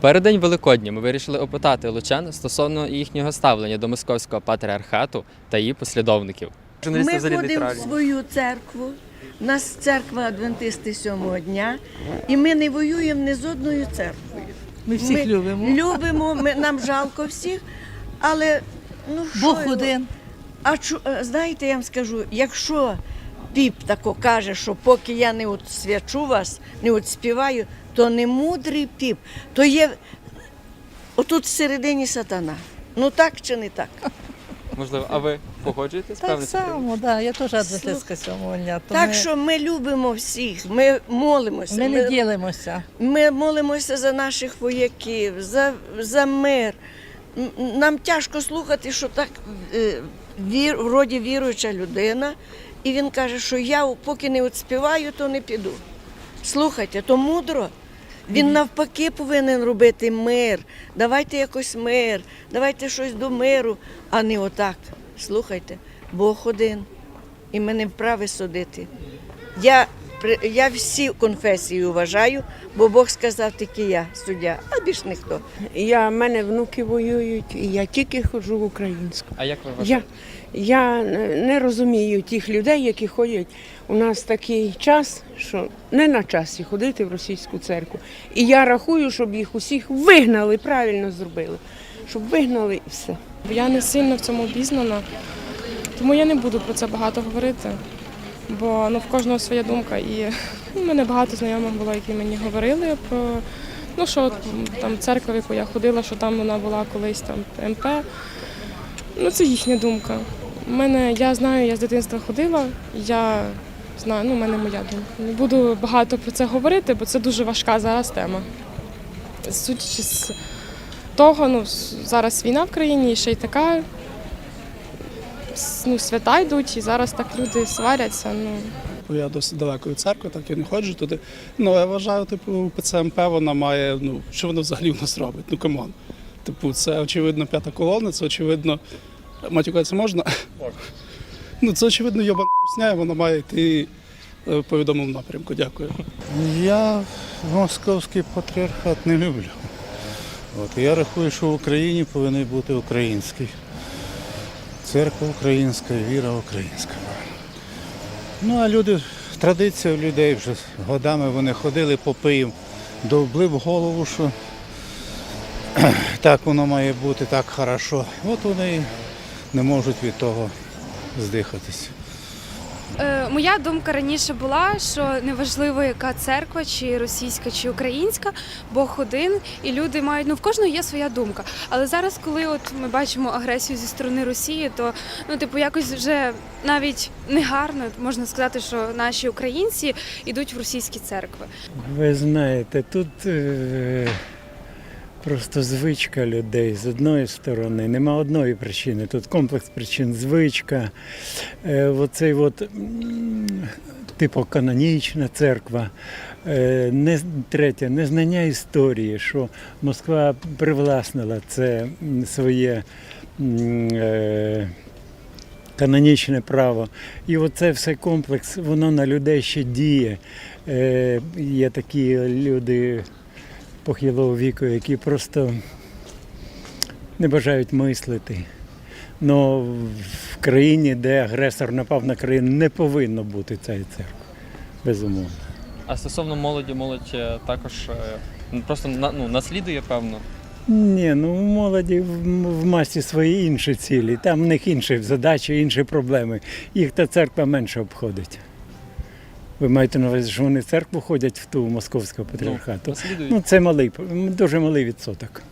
Передень Великодня ми вирішили опитати лучан стосовно їхнього ставлення до московського патріархату та її послідовників. Ми ходимо в свою церкву. У нас церква Адвентисти сьомого дня, і ми не воюємо ні з одною церквою. Ми всіх любимо. Любимо, ми, нам жалко всіх, але ну що Бог один. А чу- е, знаєте, я вам скажу, якщо піп тако каже, що поки я не от свячу вас, не от співаю, то не мудрий піп, то є отут всередині сатана. Ну так чи не так? Можливо, а ви погоджуєтесь? Так само, да. я теж адвентистка сьомого дня. то Так ми, що ми любимо всіх, ми молимося. ми не ділимося. Ми молимося за наших вояків, за, за мир. М, Нам тяжко слухати, що так е, вір, вроді віруюча людина, і він каже, що я поки не співаю, то не піду. Слухайте, то мудро. Він навпаки повинен робити мир. Давайте якось мир, давайте щось до миру, а не отак. Слухайте, Бог один, і ми не вправи судити. Я, я всі конфесії вважаю, бо Бог сказав тільки я, суддя, а більш ніхто. Я, в мене внуки воюють, і я тільки ходжу в українську. А як ви Я, я не розумію тих людей, які ходять. У нас такий час, що не на часі ходити в російську церкву. І я рахую, щоб їх усіх вигнали, правильно зробили. Щоб вигнали і все. Я не сильно в цьому обізнана, тому я не буду про це багато говорити, бо ну, в кожного своя думка. І ну, в мене багато знайомих було, які мені говорили про ну, що там церква, в яку я ходила, що там вона була колись там МП. Ну, це їхня думка. У мене, я знаю, я з дитинства ходила, я знаю, ну, в мене моя думка. Не буду багато про це говорити, бо це дуже важка зараз тема. Судячи з того, ну зараз війна в країні, і ще й така ну, свята йдуть, і зараз так люди сваряться. Ну я досить далеко від церкви, так я не ходжу туди. Ну я вважаю, типу, ПЦМП вона має. Ну що вона взагалі в нас робить? Ну камон. Типу, це очевидно п'ята колона, це очевидно. Матюкатися можна? Ну це очевидно русня, і вона має йти е, по відомому напрямку. Дякую. Я московський патріархат не люблю. От, я рахую, що в Україні повинен бути український. Церква українська, віра українська. Ну а люди, традиція людей вже годами вони ходили, попи їм довбли в голову, що так воно має бути, так хорошо. От вони не можуть від того здихатись. Е, моя думка раніше була, що неважливо, яка церква, чи російська, чи українська, Бог один, і люди мають ну в кожного є своя думка. Але зараз, коли от ми бачимо агресію зі сторони Росії, то ну типу якось вже навіть негарно можна сказати, що наші українці йдуть в російські церкви. Ви знаєте, тут е, просто звичка людей з одної сторони, нема одної причини. Тут комплекс причин, звичка. Е, оцей от, типу канонічна церква. Е, не, третє, незнання історії, що Москва привласнила це своє. Е, Канонічне право. І оце все комплекс, воно на людей ще діє. Е, є такі люди похилого віку, які просто не бажають мислити. Но в країні, де агресор напав на країну, не повинно бути цієї церкви. Безумовно. А стосовно молоді, молодь е, також е, просто ну, наслідує, певно. Ні, ну у молоді в, в масі свої інші цілі. Там в них інші задачі, інші проблеми. Їх та церква менше обходить. Ви маєте на увазі, що вони в церкву ходять в ту московського патріархату? Ну, Ну, це малий, дуже малий відсоток.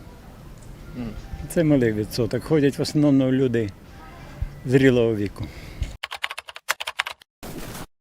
Це малий відсоток. Ходять в основному люди зрілого віку.